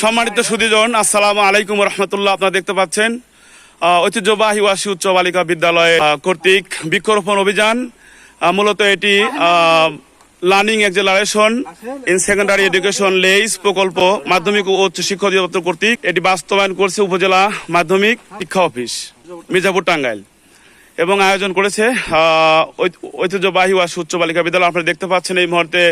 সম্মানিত সুদীজন আসসালামু আলাইকুম রহমতুল্লাহ। আপনারা দেখতে পাচ্ছেন ঐতিহ্যবাহী ওয়াসি উচ্চ বালিকা বিদ্যালয় কর্তৃক বৃক্ষরোপণ অভিযান। মূলত এটি learning acceleration in secondary education Lay's প্রকল্প মাধ্যমিক ও উচ্চ শিক্ষা অধিদপ্তর কর্তৃক এটি বাস্তবায়ন করছে উপজেলা মাধ্যমিক শিক্ষা অফিস, মির্জাপুর টাঙ্গাইল। এবং আয়োজন করেছে ঐতিহ্যবাহী ওয়াসি উচ্চ বালিকা বিদ্যালয়। আপনারা দেখতে পাচ্ছেন এই মুহূর্তে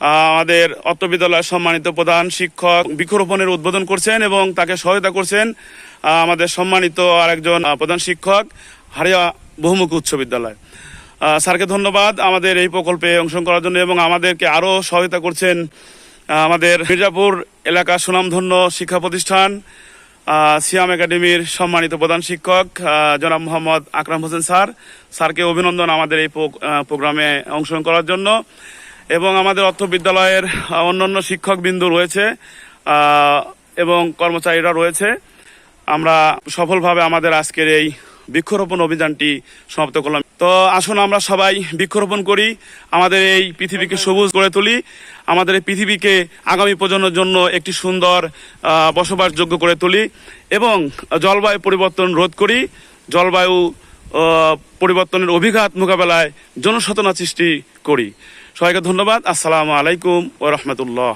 আমাদের অত্র বিদ্যালয়ের সম্মানিত প্রধান শিক্ষক বৃক্ষরোপণের উদ্বোধন করছেন এবং তাকে সহায়তা করছেন আমাদের সম্মানিত আরেকজন প্রধান শিক্ষক হারিয়া বহুমুখী উচ্চ বিদ্যালয়। স্যারকে ধন্যবাদ আমাদের এই প্রকল্পে অংশগ্রহণ করার জন্য এবং আমাদেরকে আরও সহায়তা করছেন আমাদের মির্জাপুর এলাকা সুনামধন্য শিক্ষা প্রতিষ্ঠান সিয়াম একাডেমির সম্মানিত প্রধান শিক্ষক জনাব মোহাম্মদ আকরাম হোসেন স্যার। স্যারকে অভিনন্দন আমাদের এই প্রো- প্রোগ্রামে অংশগ্রহণ করার জন্য। এবং আমাদের অর্থ বিদ্যালয়ের অন্যান্য শিক্ষক বিন্দু রয়েছে এবং কর্মচারীরা রয়েছে। আমরা সফলভাবে আমাদের আজকের এই বৃক্ষরোপণ অভিযানটি সমাপ্ত করলাম। তো আসুন আমরা সবাই বৃক্ষরোপণ করি, আমাদের এই পৃথিবীকে সবুজ করে তুলি, আমাদের এই পৃথিবীকে আগামী প্রজন্মের জন্য একটি সুন্দর বসবাসযোগ্য করে তুলি এবং জলবায়ু পরিবর্তন রোধ করি, জলবায়ু পরিবর্তনের অভিঘাত মোকাবেলায় জনসচেতনা সৃষ্টি করি। সবাইকে ধন্যবাদ। আসসালামু আলাইকুম ও রহমতুল্লাহ।